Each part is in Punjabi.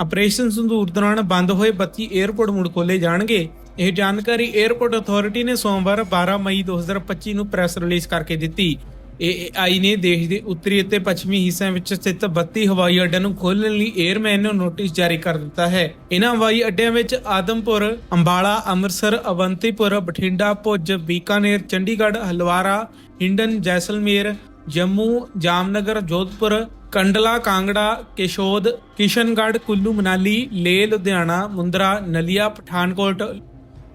ਆਪਰੇਸ਼ਨ ਸੰਦੂਰ ਦੌਰਾਨ ਬੰਦ ਹੋਏ 32 에ਅਰਪੋਰਟ ਮੁੜ ਖੋਲੇ ਜਾਣਗੇ। ਇਹ ਜਾਣਕਾਰੀ 에ਅਰਪੋਰਟ ਅਥਾਰਟੀ ਨੇ ਸੋਮਵਾਰ 12 ਮਈ 2025 ਨੂੰ ਪ੍ਰੈਸ ਰਿਲੀਜ਼ ਕਰਕੇ ਦਿੱਤੀ। ਏਏਆਈ ਨੇ ਦੇਸ਼ ਦੇ ਉੱਤਰੀ ਅਤੇ ਪੱਛਮੀ ਹਿੱਸਿਆਂ ਵਿੱਚ ਸਥਿਤ 32 ਹਵਾਈ ਅੱਡਿਆਂ ਨੂੰ ਖੋਲਣ ਲਈ 에ਅਰਮੈਨ ਨੂੰ ਨੋਟਿਸ ਜਾਰੀ ਕਰ ਦਿੱਤਾ ਹੈ। ਇਹਨਾਂ ਹਵਾਈ ਅੱਡਿਆਂ ਵਿੱਚ ਆਦਮਪੁਰ, ਅੰਬਾਲਾ, ਅੰਮ੍ਰਿਤਸਰ, ਅਵੰਤੀਪੁਰ, ਬਠਿੰਡਾ, ਭੁੱਜ, ਬੀਕਾਨੇਰ, ਚੰਡੀਗੜ੍ਹ, ਹਲਵਾਰਾ, ਹਿੰਡਨ, ਜੈਸਲਮੇਰ, ਜੰਮੂ, ਜਾਮਨਗਰ, ਜੋਧਪੁਰ, ਕੰਡਲਾ, ਕਾਂਗੜਾ, ਕੇਸ਼ੋਦ, ਕਿਸ਼ਨਗੜ੍ਹ, ਕੁੱਲੂ, ਮਨਾਲੀ, ਲੇਹ, ਲੁਧਿਆਣਾ, ਮੁੰਦਰਾ, ਨਲੀਆ, ਪਠਾਨਕੋਟ,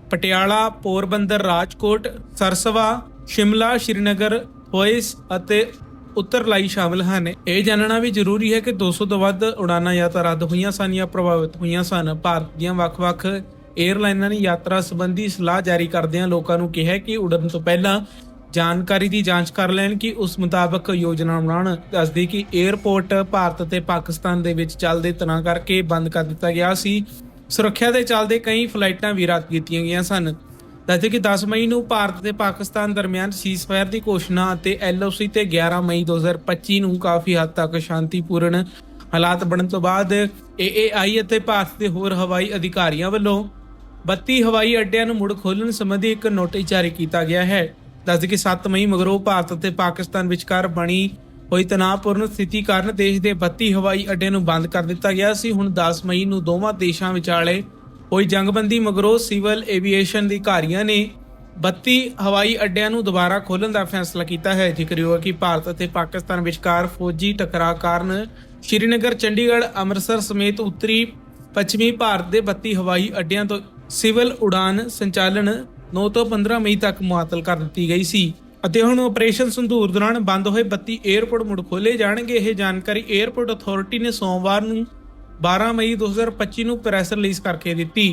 ਪਟਿਆਲਾ, ਪੋਰਬੰਦਰ, ਰਾਜਕੋਟ, ਸਰਸਵਾ, ਸ਼ਿਮਲਾ, ਸ਼੍ਰੀਨਗਰ, ਹੋਇਸ ਅਤੇ ਉੱਤਰਲਾਈ ਸ਼ਾਮਲ ਹਨ। ਇਹ ਜਾਣਨਾ ਵੀ ਜ਼ਰੂਰੀ ਹੈ ਕਿ 200 ਤੋਂ ਵੱਧ ਉਡਾਨਾਂ ਯਾਤਰਾ ਰੱਦ ਹੋਈਆਂ ਸਨ ਜਾਂ ਪ੍ਰਭਾਵਿਤ ਹੋਈਆਂ ਸਨ। ਭਾਰਤ ਦੀਆਂ ਵੱਖ-ਵੱਖ ਏਅਰਲਾਈਨਾਂ ਨੇ ਯਾਤਰਾ ਸੰਬੰਧੀ ਸਲਾਹ ਜਾਰੀ ਕਰਦਿਆਂ ਲੋਕਾਂ ਨੂੰ ਕਿਹਾ ਕਿ ਉਡਣ ਤੋਂ ਪਹਿਲਾਂ ਜਾਣਕਾਰੀ ਦੀ ਜਾਂਚ ਕਰ ਲੈਣ ਕਿ ਉਸ ਮੁਤਾਬਕ ਯੋਜਨਾ ਬਣਾਉਣ ਦੱਸਦੀ ਕਿ 에ਅਰਪੋਰਟ ਭਾਰਤ ਅਤੇ ਪਾਕਿਸਤਾਨ ਦੇ ਵਿੱਚ ਚੱਲਦੇ ਤਣਾਅ ਕਰਕੇ ਬੰਦ ਕਰ ਦਿੱਤਾ ਗਿਆ ਸੀ। ਸੁਰੱਖਿਆ ਦੇ ਚੱਲਦੇ ਕਈ ਫਲਾਈਟਾਂ ਵੀ ਰੱਦ ਕੀਤੀਆਂ ਗਈਆਂ ਸਨ। ਦੱਸਦੇ ਕਿ 10 ਮਈ ਨੂੰ ਭਾਰਤ ਤੇ ਪਾਕਿਸਤਾਨ ਦਰਮਿਆਨ ਸੀਜ਼ਫਾਇਰ ਦੀ ਘੋਸ਼ਣਾ ਅਤੇ ਐਲਓਸੀ ਤੇ 11 ਮਈ 2025 ਨੂੰ ਕਾਫੀ ਹੱਦ ਤੱਕ ਸ਼ਾਂਤੀਪੂਰਨ ਹਾਲਾਤ ਬਣਨ ਤੋਂ ਬਾਅਦ ਏਏਆਈ ਅਤੇ ਭਾਰਤ ਦੇ ਹੋਰ ਹਵਾਈ ਅਧਿਕਾਰੀਆਂ ਵੱਲੋਂ 32 ਹਵਾਈ ਅੱਡਿਆਂ ਨੂੰ ਮੁੜ ਖੋਲ੍ਹਣ ਸੰਬੰਧੀ ਇੱਕ ਨੋਟਿਸ ਜਾਰੀ ਕੀਤਾ ਗਿਆ ਹੈ। ਦੱਸਦੇ ਕਿ 7 ਮਈ ਮਗਰੋਂ ਭਾਰਤ ਅਤੇ ਪਾਕਿਸਤਾਨ ਵਿਚਕਾਰ ਬਣੀ ਹੋਈ ਤਣਾਅਪੂਰਨ ਸਥਿਤੀ ਕਾਰਨ ਦੇਸ਼ ਦੇ 32 ਹਵਾਈ ਅੱਡਿਆਂ ਨੂੰ ਬੰਦ ਕਰ ਦਿੱਤਾ ਗਿਆ ਸੀ। ਹੁਣ 10 ਮਈ ਨੂੰ ਦੋਵਾਂ ਦੇਸ਼ਾਂ ਵਿਚਾਲੇ ਹੋਈ ਜੰਗਬੰਦੀ ਮਗਰੋਂ ਸਿਵਲ ਏਵੀਏਸ਼ਨ ਅਧਿਕਾਰੀਆਂ ਨੇ 32 ਹਵਾਈ ਅੱਡਿਆਂ ਨੂੰ ਦੁਬਾਰਾ ਖੋਲ੍ਹਣ ਦਾ ਫੈਸਲਾ ਕੀਤਾ ਹੈ। ਜ਼ਿਕਰਯੋਗ ਹੈ ਕਿ ਭਾਰਤ ਅਤੇ ਪਾਕਿਸਤਾਨ ਵਿਚਕਾਰ ਫੌਜੀ ਟਕਰਾਅ ਕਾਰਨ ਸ਼੍ਰੀਨਗਰ, ਚੰਡੀਗੜ੍ਹ, ਅੰਮ੍ਰਿਤਸਰ ਸਮੇਤ ਉੱਤਰੀ ਪੱਛਮੀ ਭਾਰਤ ਦੇ 32 ਹਵਾਈ ਅੱਡਿਆਂ ਤੋਂ ਸਿਵਲ ਉਡਾਨ ਸੰਚਾਲਨ 9 ਤੋਂ 15 ਮਈ ਤੱਕ ਮੁਅੱਤਲ ਕਰ ਦਿੱਤੀ ਗਈ ਸੀ ਅਤੇ ਹੁਣ ਆਪਰੇਸ਼ਨ ਸੰਧੂਰ ਦੌਰਾਨ ਬੰਦ ਹੋਏ 32 에ਅਰਪੋਰਟ ਮੁੜ ਖੋਲੇ ਜਾਣਗੇ। ਇਹ ਜਾਣਕਾਰੀ 에ਅਰਪੋਰਟ ਅਥਾਰਟੀ ਨੇ ਸੋਮਵਾਰ ਨੂੰ 12 ਮਈ 2025 ਨੂੰ ਪ੍ਰੈਸ ਰਿਲੀਜ਼ ਕਰਕੇ ਦਿੱਤੀ।